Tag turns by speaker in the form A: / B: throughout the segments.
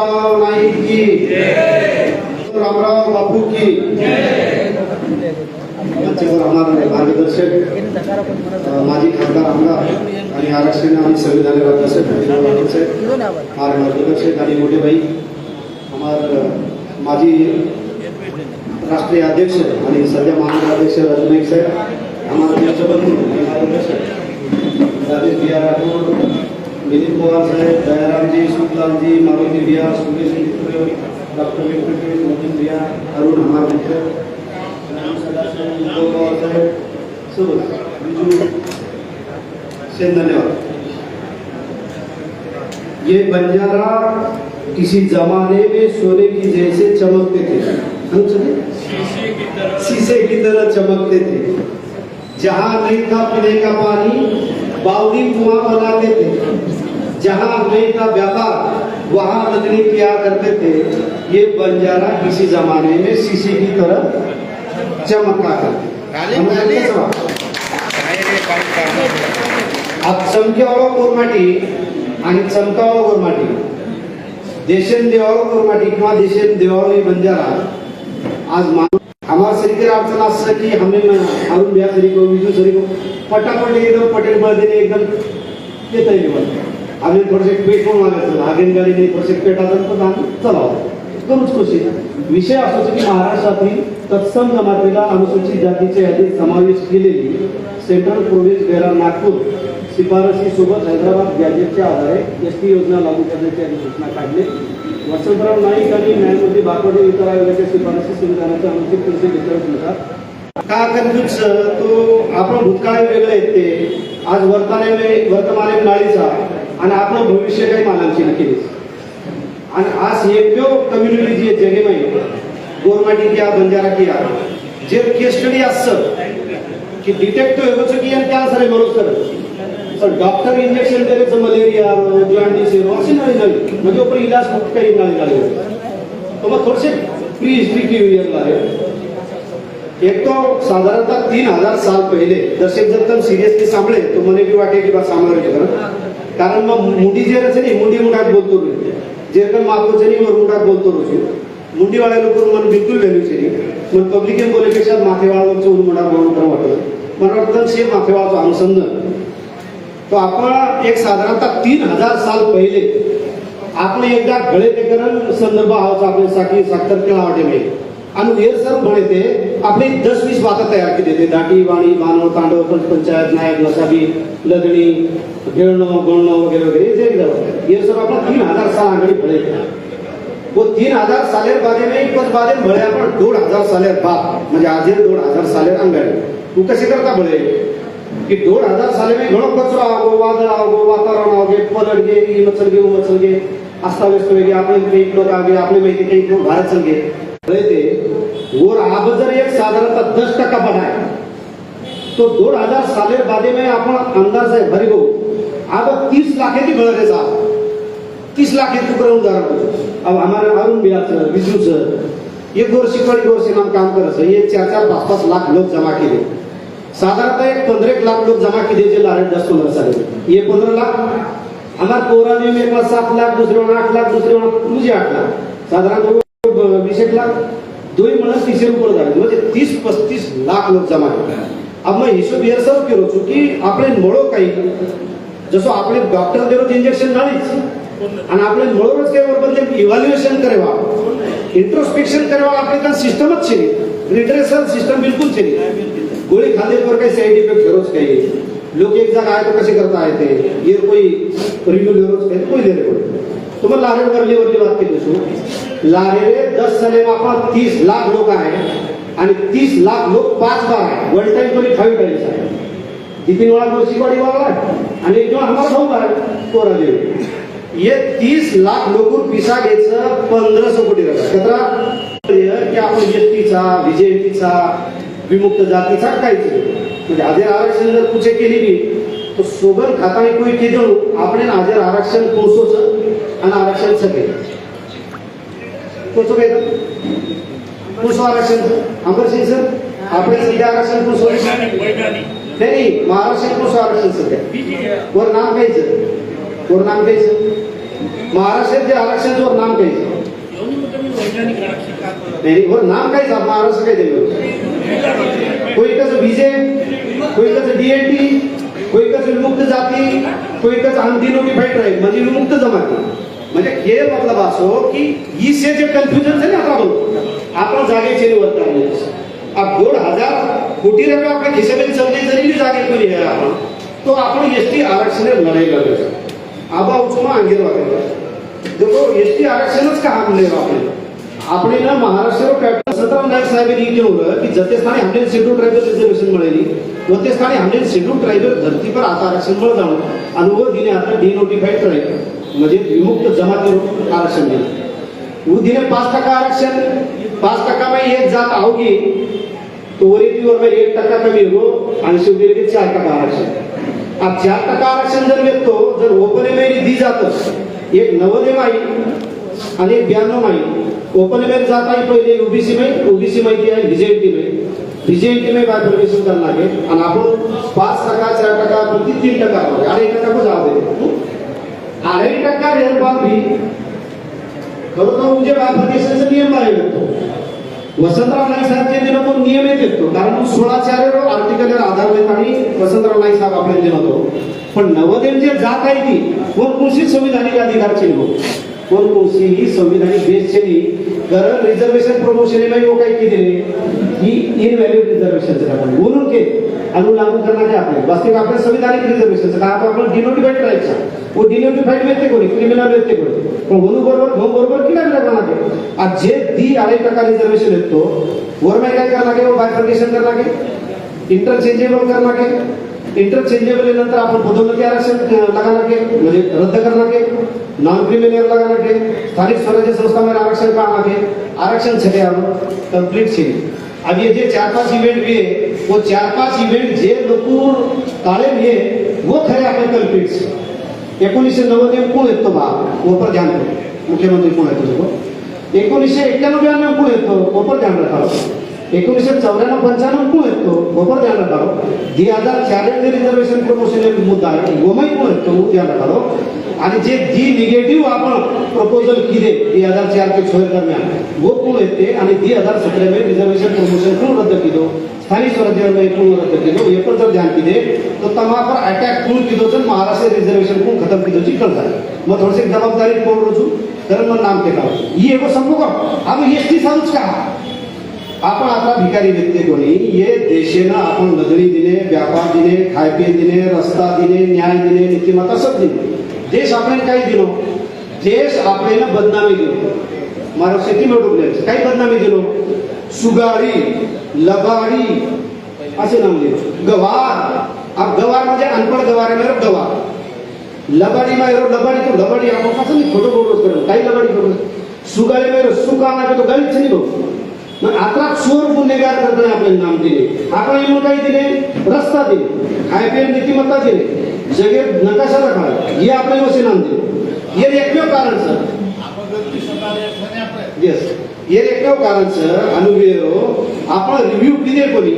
A: रामराव नाईक की. रामराव बापू की. मंचावर आम्हाला मार्गदर्शक माजी खासदार आमदार आणि आरक्षण आणि संविधान अभ्यासक हमारे मार्गदर्शक आणि मोठे भाई हमारे माजी राष्ट्रीय अध्यक्ष आणि सध्या महानगर अध्यक्ष रजनाईक साहेब. हमारे देशबंधू आणि मार्गदर्शक राजेश बिहार राठोड नितीन पवार साहेब दयारामजी सुखलालजी मारुती बिहार सुरेश मित्र डॉक्टर व्यंकटेश मोहन बिहार अरुण, हमार मित्र। पवार साहेब सोबत बिजू से धन्यवाद। ये बंजारा किसी जमाने में सोने की जैसे चमकते थे। हम सुने? शीशे की तरह चमकते थे। जहाँ नहीं था पीने का पानी, बावड़ी कुआँ बनाते थे। जहां नहीं था व्यापार वहां नगरी किया करते थे? ये बंजारा किसी जमाने में शीशे की तरह चमका करते आज चमक्यावाळा कोरमाटी आणि चमकावाळा कोरमाटी देशन देवाळा कोरमाटी किंवा देशन देवाळी बंजारा। आज मानव हमारा शरीर अडचण असं की हमें अरुण बिहार सरी को विजू सरी को पटापट एकदम पटेल बळदेने एकदम येता येईल आम्ही थोडेसे पेट पण मागायचं हागेन गाडीने थोडेसे पेट आलं पण आम्ही चलावं. करूच कशी विषय असो की महाराष्ट्रातील तत्सम जमातीला अनुसूचित जातीच्या यादीत समावेश केलेली सेंट्रल प्रोव्हिन्स बेरा नागपूर शिफारशीसोबत हैदराबाद गॅजेटच्या आधारे एस टी योजना लागू करण्याची अधिसूचना काढली. वसंतराव नाईक आणि न्यायमूर्ती बापडे इतर आयोगाच्या शिफारशी संविधानाच्या अनुच्छेद तीनशे बेचाळीस का कन्फ्युज तो आपण भूतकाळ वेगळे आहेत ते. आज वर्तमाने वर्तमाने नाळीचा. आणि आपलं भविष्य काही मालांची नक्कीच केली आणि आज एवढ्यो कम्युनिटी जी जगे माई गोरमाटी किया बंजारा किया जे केस्टडी असत की डिटेक्ट होतो की आणि त्या सारे बरोबर पण डॉक्टर इंजेक्शन देरेच मलेरिया जॉन्डिस जॉइंट असे नाही नाही म्हणजे पण इलाज फक्त काही नाही झाले तर मग थोडेसे प्री हिस्ट्री की आहे. एक तो साधारणतः तीन हजार साल पहिले दशक जर तर सिरियसली सांभळे तो मला भी वाटे की बा सांभाळायचे कारण कारण मग मुंडी जे रचे नाही मुंडी मुठात बोलतो जे पण छे नहीं मुठात बोलतो रोज मुंडी वाले लोग मन बिलकुल व्हॅल्यू छे मग पब्लिक एम बोले पेक्षा माथेवाळाचं उन बोलून तर वाटत. मला वाटतं शे माथेवाळाचं अनुसंध तो आपण एक साधारणतः तीन हजार साल पहिले आपण एकदा घळे प्रकरण संदर्भ आहोत आपल्यासाठी साखी साखर केला वाटे आणि हेर सर म्हणे ते आपले दस वीस वाता तयार केले ते दाटी वाणी मानव तांडव पंचपंचायत नायक नसाबी लदणी घेळणं गळणं वगैरे वगैरे हे जे एकदा हे। सर आपला तीन हजार साल आघाडी भळे वो तीन हजार सालेर बारे में एकच बारे भळे आपण दोन हजार सालेर बाप म्हणजे आजे दोन हजार सालेर अंगाडी तू कसे करता भळे की दोन हजार साले में घणो कचरो आवगो वादळ आवगो वातावरण आवगे पलट गे ई मचल गे उ मचल गे अस्ताव्यस्त वेगे आपले काही लोक आगे आपले माहिती काही लोक भारत चल गे भळे ते और अब जर एक साधारणतः दस टका बढ़ाए तो दो हजार साले बादे में अपन अंदाज है भरी हो। गो अब तीस लाख की बढ़ रहे साहब। तीस लाख के टुकड़े उदाहरण हो। अब हमारे अरुण बिहार सर विष्णु सर ये गोरशी कड़ी गोरशी नाम काम कर रहे ये चार चार पांच पांच लाख लोग जमा किए। साधारणतः एक पंद्रह एक लाख लोग जमा किए जे लारे दस पंद्रह साल ये पंद्रह लाख हमारे पौराणिक में एक सात लाख दूसरे आठ लाख दूसरे मुझे आठ लाख। साधारण वीस एक लाख। दो महीना तीस ऊपर जाए तीस पस्तीस लाख लोग जमा अब मैं हिशोब ये सब करो छू कि આપણે મળો કઈ જસો આપણે ડોક્ટર દેરો ઇન્જેક્શન નાની છે અને આપણે મળો જ કઈ બદલે ઇવેલ્યુએશન કરવા ઇન્ટ્રોસ્પેક્શન કરવા આપણે કા સિસ્ટમ જ છે રિડ્રેસલ સિસ્ટમ બિલકુલ છે ગોળી ખાધે પર કઈ સાઈડ ઇફેક્ટ ખરો જ કઈ लोग एक जगह आए तो कैसे करता आए थे ये कोई रिव्यू ले रहे कोई ले रहे तो मैं लाहौर कर लिए और बात के लिए लारेरे दस साले आपण तीस लाख लोक आहे आणि तीस लाख लोक पाच बार आहे. वन टाइम कोणी फाईव्ह टाइम्स आहे तीन वेळा गोष्टी वाडी वागला आणि एक जो हमारा भाऊ है कोरा देव. ये तीस लाख लोक पिसा घ्यायचं पंधराशे कोटी रुपये की आपण व्यक्तीचा विजयतीचा विमुक्त जातीचा काहीच म्हणजे हाजेर आरक्षण जर कुठे केली मी तो सोबत खाताने कोई केलं आपण हाजेर आरक्षण पोहोचवचं आणि आरक्षण सगळे. पोचो काय आरक्षण अमर सिंग सर आपण सध्या आरक्षण पोचो नाही महाराष्ट्र पोचो आरक्षण सध्या. वर नाम घ्यायचं. वर नाम घ्यायचं. महाराष्ट्रात जे आरक्षणावर नाम घ्यायचं. नाही वर नाम काय साहेब महाराष्ट्र काय दिलं कोई कसं बीजे कोई कसं डीएनटी कोई कसं विमुक्त जाती कोई कसं अनडिनोटिफाईड राहील म्हणजे मुक्त जमाती. म्हणजे हे मतलब असो की इससे जे कन्फ्युजन છે ને આપણા બધું આપણા જાગે છે એની વર્તા નહીં આ દોઢ હજાર કોટી રૂપિયા આપણે ખિસ્સામાં સમજી જરીની જાગે કરી છે આપણે તો આપણે એસટી આરક્ષણે લડાઈ લડે છે આબા ઉચમાં અંગેર વાગે देखो एसटी आरक्षणच का आणलंय आपण આપણે ના મહારાષ્ટ્ર પેટ્રોલ સતરામ નાયક સાહેબે એ કેવું की जते स्थानी हमने शेड्यूल ट्राइबल रिझर्वेशन मिळाली व ते स्थानी हमने शेड्यूल ट्राइबल धरती पर आता आरक्षण मिळ अनुभव दिने आता डिनोटिफाईड ट्राईब म्हणजे विमुक्त जमातीवर आरक्षण दिलं. वो पाच टक्का आरक्षण. पाच टक्का में एक जात आओगी तो वरीतीवर में एक टक्का कमी हो आणि शेवटी चार टक्का आरक्षण. अब चार टक्का आरक्षण जर भेटतो जर ओपन एमेरी दी जात एक नवोदय माई आणि एक ब्याण्णव माई ओपन एमेरी जात आहे पहिले ओबीसी माई ओबीसी माहिती आहे बीजेपी माई बीजेपी में परमिशन करना लागेल आणि आपण पाच टक्का चार टक्का प्रति तीन टक्का अढ़ाई टक्का को जाओ दे। अढ़ाई टक्का रेलपाल बाबी खरं तर म्हणजे परमिशनचा नियम आहे तो वसंतराव नाईक साहेबचे दिनं तो नियम येतो हो, कारण सोळा चार आर्टिकल आधारलेत आणि वसंतराव नाईक साहेब आपल्याला दिला होतो पण नवोदय जे जात आहे ती कोण कृषी संविधानिक अधिकारची लोक हो? कोण ही संविधानिक बेसचे कारण रिझर्वेशन प्रमोशन काही वो की दिले. की इनव्हॅल्यूड रिझर्वेशन आपण बोलून के अनु लागू करण्याचे आपले वास्तविक आपल्या संविधानिक रिझर्वेशन का आपण डिनोटिफाईड करायचा वो डिनोटिफाईड व्यक्ती कोणी क्रिमिनल व्यक्ती कोणी पण म्हणून बरोबर घोम बरोबर की नाही लागणार आज जे दी अढ़ाई टक्का रिजर्वेशन येतो गवर्नमेंट काय करणार के वो बायफर्गेशन करणार के इंटरचेंजेबल करणार के इंटरचेंजेबल नंतर आपण पदोन्नती आरक्षण लगाना के म्हणजे रद्द करना के नॉन क्रिमिनल लगाना के स्थानिक स्वराज्य संस्था में आरक्षण का आना के आरक्षण छठे हम कंप्लीट छे अब ये जे चार पांच इवेंट भी है वो चार पांच इवेंट जे लोक काळे भी है वो खरे आपण कंप्लीट छे एकोणीसशे नव्वद कोण येतो बा ओपर ध्यान दो मुख्यमंत्री कोण येतो देखो एकोणीसशे एक्क्याण्णव ब्याण्णव कोण येतो ओपर ध्यान रखावं एकोणीसशे चौऱ्याण्णव पंच्याण्णव कोण येतो ओपर ध्यान रखावं दी हजार चारशे रिझर्वेशन प्रमोशन एक मुद्दा आहे गोमई कोण येतो वो ध्यान रखावं आणि जे डी निगेटिव्ह आपण प्रपोजल केले दी हजार चार ते छः दरम्यान वो कोण येते आणि दी हजार सतरा में रिझर्वेशन प्रमोशन कोण रद्द केलो. स्थानिक स्वराज्य में कोण रद्द केलो. हे पण जर ध्यान दिले तर तमा पर अटॅक कोण किदो तर महाराष्ट्र रिजर्वेशन कोण खतम किदो ची झाली मग थोडीशी जबाबदारी कोण रोजू? तर मग नाम केला ही एगो संभव का अब एसटी सांगूच का? आपण आता भिकारी व्यक्ती कोणी? ये देशेनं आपण नगरी दिले व्यापार दिले खायपे दिले रस्ता दिले न्याय दिले नीतिमत्ता सब दिले. देश आपल्याला काही दिलो. देश आपल्याला बदनामी दिलो. मारो शेती मिळवले काही बदनामी दिलो. सुगारी लबाडी असे नाव दिले. गवार. अब गवार म्हणजे अनपढ गवार आहे गवार. लबाडी मायरो लबाडी तो लबाडी आपण कसं नाही खोटं बोलत करू काही लबाडी करू सुगारी मायरो सुका ना तो गाडीच नाही भाऊ मग आता चोर गुन्हेगार करताना आपल्याला नाम दिले. आपण येऊन काही दिले, रस्ता दिले. खायपियन नीतिमत्ता दिले. जगे नकाशा रखा हे। आपल्याला वसे नाम दिले हे एकमेव कारण, सर। येस हे एकमेव कारण, सर अनुभव आपण रिव्ह्यू किती कोणी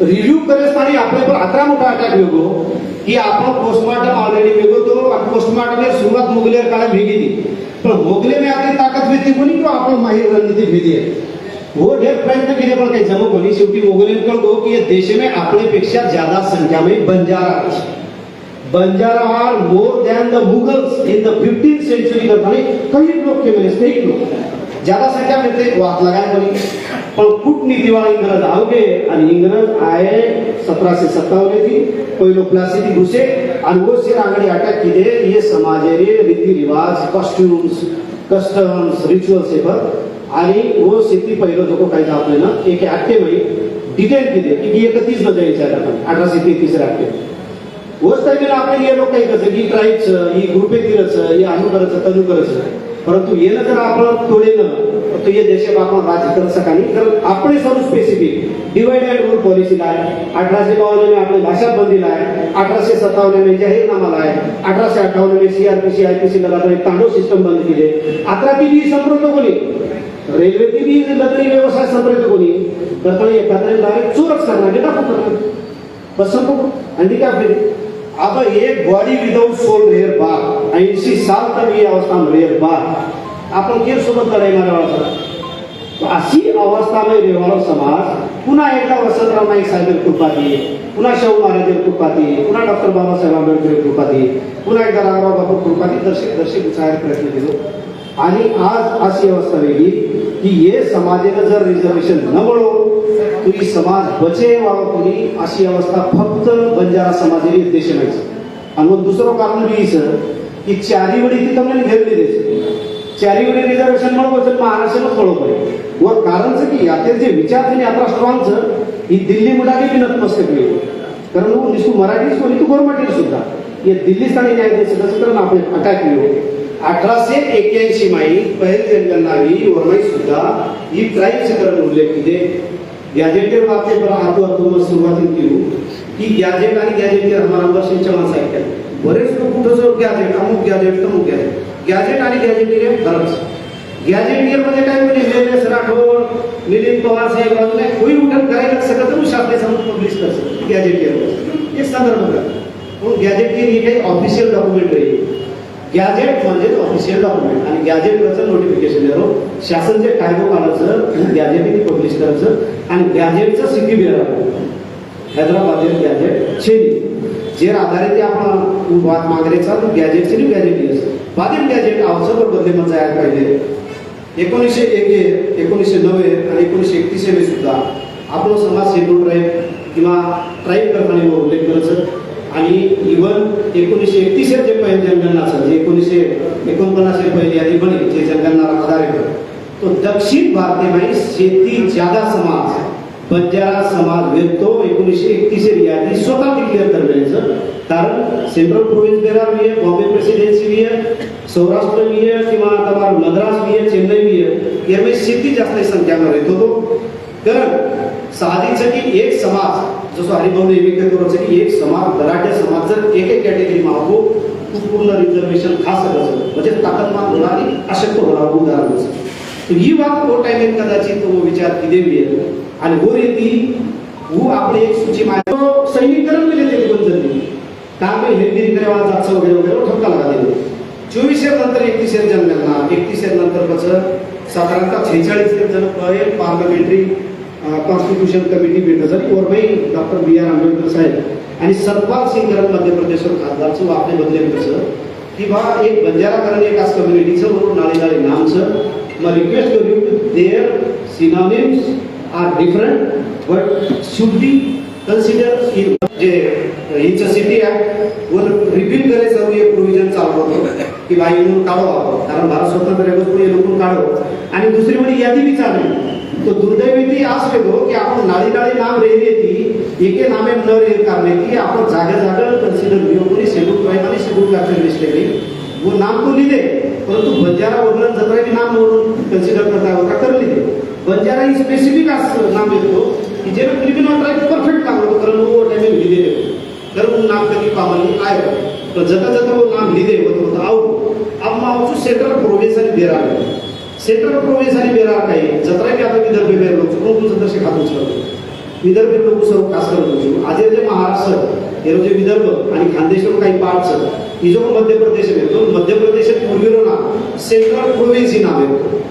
A: रिव्ह्यू करताना आपल्या पर अकरा मोठा अटॅक वेगो की। आपण पोस्टमार्टम ऑलरेडी वेगो तो पोस्टमार्टम सुरुवात मुगले काळा भेगी ती पण मोगले में आपली ताकद भेटली कोणी किंवा आपण माहीर रणनीती भेदी आहे वो ढेर प्रयत्न केले पण काही जमो कोणी शेवटी मोगलेंकडे गो की ये देश में आपल्यापेक्षा ज़्यादा संख्या में बंजारा आहे. Banjara are more than the Mughals in the fifteen century करताना काही लोक मिले स्टेट लोक. ज्यादा संख्या में ते वाद लगाय कोणी. पण कूटनीतीवाळा इंग्रज आवगे आणि इंग्रज आये सतराशे सत्तावन्न थी पहिलो प्लासी थी घुसे आणि वो सिर अटक अटॅक किदे ये समाजेरे रीति रिवाज कॉस्ट्यूम्स कस्टम्स रिच्युअल्स हे पर आणि वो शेती पहिलं जो काही आपल्याला एक ऍक्टे माहिती डिटेल किती की एकतीसमध्ये विचार अठराशे तेहतीस ऍक्टे होच टायमेला आपल्याला हे लोक काही कसं की ट्राईबचं ही ग्रुपे तिरचं ही अनु करायचं तनु करायचं. परंतु येणं जर आपण तोडेनं तो ये देशात आपण राज्य कर सकाळी तर आपण सर्व स्पेसिफिक डिवाइड अँड रूल पॉलिसीला आहे. अठराशे बावन्न में आपली भाषा बंदीला आहे. अठराशे सत्तावन्न में जाहीरनामा आहे. अठराशे अठ्ठावन्न में सीआरपीसी आयपीसी लगातार एक सिस्टम बंद केले. अकरा ती बी संप्रत कोणी? रेल्वेची बी लग्नी व्यवसाय संप्रत कोणी? तर एखाद्या डायरेक्ट चोरच करणार टाकू करणार. बस संपू आणि काय अब एक बॉडी विदाउट सोल रेयर बार ऐंशी साल तक ये अवस्था रेअर बार आपण के सोबत लढाई मारावा अशी अवस्थामध्ये व्यवहार समाज. पुन्हा एकदा वसंतराव नाईक साहेब कृपाती पुन्हा शाहू महाराज दिए पुन्हा डॉक्टर बाबासाहेब आंबेडकर कृपाती पुन्हा एकदा रामराव बापू कृपाती दर्शक दर्शक उचार प्रयत्न केलो. आणि आज अशी अवस्था वेगळी की हे समाजानं जर रिझर्वेशन न मिळो तो ही समाज बचे व्हावं कोणी अशी अवस्था फक्त बंजारा समाजाने उद्देश नाही आणि मग दुसरं कारण बी सर की चारी वडी ती તમને घेतली देते चारी वडी रिझर्वेशन મળવું છે મહારાષ્ટ્રનો થોડો પડે व कारणचं की आता जे विचार त्यांनी आता स्ट्रॉंगचं ही दिल्ली मुलाने बी नतमस्तक केली कारण मग निसू मराठीच कोणी तू गोरमाटील सुद्धा हे दिल्ली स्थानी न्यायाधीश तसं तर आपण अटॅक केलो अठराशे एक्क्याऐंशी माई पहिले जनगणनावी वरमाई सुद्धा ही क्राईम क्षेत्रात उल्लेख केले गॅजेटेर बाबतीत हातो हातो सुरुवातीत केली की गॅजेट आणि गॅजेटेर हमारा माणसं ऐकतात बरेच लोक कुठं जो गॅजेट अमुक गॅजेट तमुक गॅजेट गॅजेट आणि गॅजेटेर फरक गॅजेटियर मध्ये काय म्हणजे निलेश राठोड मिलिंद पवार साहेब नाही, कोई उठण करायला सकत नाही शासनाने समोर पब्लिश करतो गॅजेटियर एक संदर्भ म्हणून गॅजेटियर ही काही ऑफिशियल डॉक्युमेंट आहे गॅजेट म्हणजेच ऑफिशियल डॉक्युमेंट आणि गॅजेटवरचं नोटिफिकेशन देतो. शासन जे कायदो काढायचं गॅजेट पब्लिश करायचं आणि गॅजेटचं सिटी बिअर हैदराबाद गॅजेट शेरी. जे आधारित आपण वाद मागरेचा गॅजेट शेरी गॅजेट बाधित गॅजेट आवश्यक बदले मग तयार पाहिजे. एकोणीसशे एक एकोणीसशे नव्वे आणि एकोणीसशे एकतीसमध्ये सुद्धा. आपलं समाज शेड्यूल ट्राईब किंवा ट्राईब प्रमाणे उल्लेख करायचं. आणि इव्हन एकोणीसशे एकतीस जे पहिले जनगणना असेल जे एकोणीसशे एकोणपन्नासशे पहिले यादी बने जे जनगणना आधार तो दक्षिण भारतीय शेती ज्यादा समाज बंजारा समाज वेतो एकोणीसशे एकतीस यादी स्वतः डिक्लेअर करण्याचं कारण सेंट्रल प्रोव्हिन्स बेरा भी आहे बॉम्बे प्रेसिडेंसी भी आहे सौराष्ट्र भी आहे किंवा તમારું मद्रास भी आहे चेन्नई भी आहे यामध्ये शेती जास्त संख्यामध्ये होतो कारण साधीच की एक समाज जसं हरिभाऊ नेहमी काय की एक समाज बराठ्या समाज जर एक एक कॅटेगरी मागतो पूर्ण रिझर्वेशन खास करायचं म्हणजे ताकदमान होणार आणि अशक्य होणार उदाहरण ही वाद वो टाइमिंग कदाचित तो विचार की दे भी है आणि वो रेती वो आपले एक सूची मा तो संयुक्तरण मिले ते बंद जाते काम में हिंदी रिकरे वाला जात सब वगैरह वगैरह ठपका लगा नंतर एकतीस शेर जन्मला एकतीस इकतीस नंतर पच साधारणतः छेचाड़ी शेर जन्म पाए पार्लियामेंट्री कॉन्स्टिट्यूशन कमिटी भेटत झाली वरबाई डॉक्टर बी आर आंबेडकर साहेब आणि सतपाल सिंग धरण मध्य प्रदेशवर खासदारचं आपले बदले कसं की बा एक बंजाराकरण एक आज कम्युनिटीचं म्हणून नाले नाळे नामचं मग रिक्वेस्ट करू there synonyms are different but should be consider in जे हिचं सिटी आहे वर रिपीट करायचं जाऊ एक प्रोव्हिजन चालू होतं. की बाई म्हणून काढो आपण. कारण भारत स्वतंत्र पुढे लोकून काढो आणि दुसरी म्हणजे यादी बी तो दुर्दैवी ती आस वेगो की आपण नाळी नाळी नाम रेली ती एके नामे न रेल कारणे की आपण जागा जागा कन्सिडर घेऊ कोणी शेड्यूल पाहिजे आणि शेड्यूल ट्राईब लिस्ट वो नाम तो लिहिले परंतु बंजारा वगैरे जत्रा बी नाम म्हणून कन्सिडर करता होता कर लिहिले. बंजारा ही स्पेसिफिक असं नाम येतो की जे क्रिमिनल ट्राईब परफेक्ट काम होतो कारण वो टाइमिंग लिहिले. तर वो नाम कधी कामाला आय तर जता जता वो नाम लिहिले होतं होतं आऊ. अब मावचू सेंट्रल प्रोव्हिन्स आणि बेरार सेंट्रल प्रोव्हिन्स आणि बेरार काही जत्रा की आता विदर्भ बेर लोक कोण तुमचं तसे खातूच करतो विदर्भ लोक सर्व खास करत होतो आज जे महाराष्ट्र हे जे विदर्भ आणि खानदेशवर काही पार्ट्स ही जो मध्य प्रदेश येतो मध्य प्रदेशात पूर्वीरो ना सेंट्रल प्रोव्हिन्स ही नाव येतो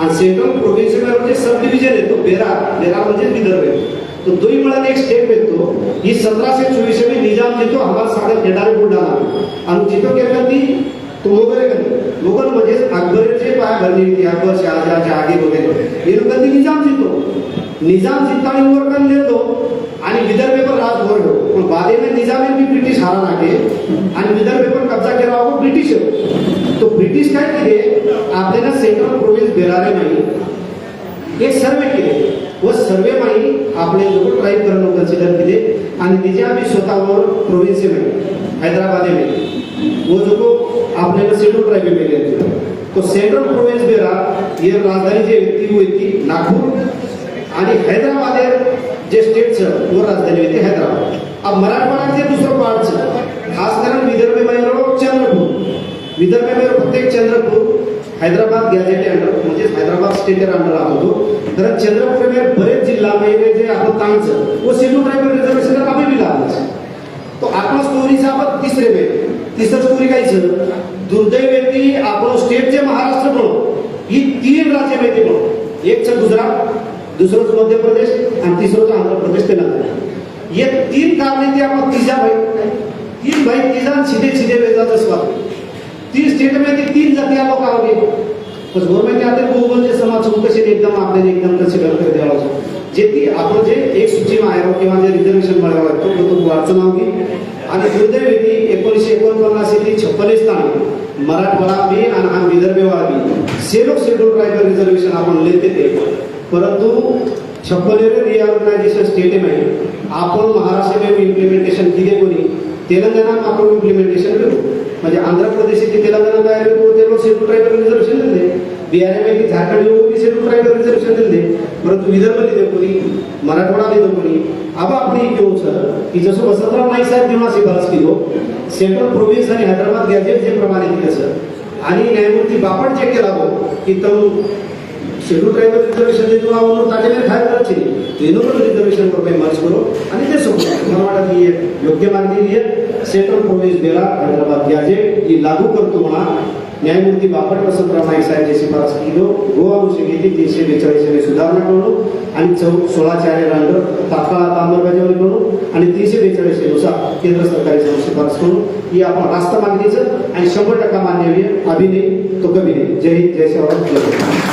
A: आणि सेंट्रल प्रोव्हिन्स म्हणजे सब डिव्हिजन येतो बेरार बेरार म्हणजे विदर्भ येतो तो दोही मिळाले एक स्टेप येतो ही सतराशे चोवीस में निजाम देतो हवा सागर केदार बुलढाणा. आणि जिथं केलं ती पाय भरली अकबर शहाजहा जहागीर वगैरे हे लोकांनी निज़ाम जितो निज़ाम जितानी वर कर लेतो आणि विदर्भ पर राज वर हो पण बादे में निज़ाम भी ब्रिटिश हारा नाके. आणि विदर्भ पर कब्जा केला हो, ब्रिटिश तो ब्रिटिश काय केले आपल्याला सेंट्रल प्रोव्हिन्स बेरारे नाही एक सर्वे केले व सर्वे माही आपले लोक ट्राईब करणं कन्सिडर केले आणि आम्ही स्वतःवर प्रोव्हिन्सी में हैदराबाद में वो जो को आपल्याला शेड्यूल ट्राईब में गेले तो सेंट्रल प्रोव्हिन्स बेरा हे राजधानी जे व्यक्ती हुई थी नागपूर आणि हैदराबाद जे स्टेटचं व राजधानी होती हैदराबाद. अब मराठवाड्याचे दुसरं पार्टचं खास करून विदर्भ में चंद्रपूर विदर्भ में प्रत्येक चंद्रपूर हैदराबाद गॅजेट अंडर म्हणजे हैदराबाद स्टेट अंडर राहतो तर चंद्रपूर में बरेच जिल्हा में जे आपण तांचं व शेड्यूल ट्रायबल रिझर्वेशन कामे बी तो आपण स्टोरीचा आपण तिसरे वेळ तिसरं स्टोरी कायचं दुर्दैवेती आपण स्टेटचे महाराष्ट्र म्हणून तीन राज्य माहिती म्हणून एकचं गुजरात दुसरंच मध्य प्रदेश आणि तिसरंच आंध्र प्रदेश तेलंगणा. हे तीन कारणे ते आपण तिजा भाई तीन भाई तिजा सीधे सीधे वेदाचं स्वाद. तीन स्टेटमध्ये तीन जाती लोक आहोत पण गव्हर्नमेंट आता बहुबलचे समाज चौकशी एकदम आपल्याला एकदम कन्सिडर करत द्यावा जे ती आपण जे एक सूची आहे किंवा जे रिझर्वेशन मिळावं लागतो तो वारचं नाव आणि दुर्दैवी एकोणीसशे एकोणपन्नास येथे छप्पन स्थान मराठवाडा बी आणि हा विदर्भवाडा बी सेलो शेड्यूल ट्रायबल रिझर्वेशन आपण लेते ते परंतु छप्पनेरे रिऑर्गनायझेशन स्टेट में आपण महाराष्ट्र में इम्प्लिमेंटेशन केले कोणी? तेलंगणा में आपण इम्प्लिमेंटेशन करू. म्हणजे आंध्र प्रदेश येथे तेलंगणा में आए ते लोग शेड्यूल ट्रायबल रिझर्वेशन दिले बिहारमध्ये में झारखंड में भी शेड्यूल ट्रायबल रिझर्वेशन दिले परंतु विदर्भ लिहिलं कोणी? मराठवाडा लिहिलं कोणी? अब आपण घेऊ सर की जसं वसंतराव नाईक साहेब जेव्हा शिफारस केलो सेंट्रल प्रोव्हिन्स आणि हैदराबाद गॅजेट जे प्रमाणे दिलं सर आणि न्यायमूर्ती बापट जे केला हो की तो शेड्यूल ट्रायबल रिझर्वेशन जे तुला म्हणून ताजेने खायला करायचे तेनो पण रिझर्वेशन रुपये मर्ज करू। आणि ते सोबत मला वाटत ही योग्य मागणी आहे सेंट्रल प्रोव्हिन्स दिला हैदराबाद गॅजेट ही लागू करतो म्हणा न्यायमूर्ती बापट वसंतराव नाईक साहेब शिफारस केलो गोवा अनुषंगी तीनशे बेचाळीस सुधारणा करू आणि चौ सोळा चार रांगर तात्काळ आता अंमलबजावणी करू आणि तीनशे बेचाळीसनुसार केंद्र केंद्र सरकारची शिफारस करून ही आपण रास्त मागणीचं आणि शंभर टक्का मान्य अभिनय तो कमी जय हिंद जय शिवराम जय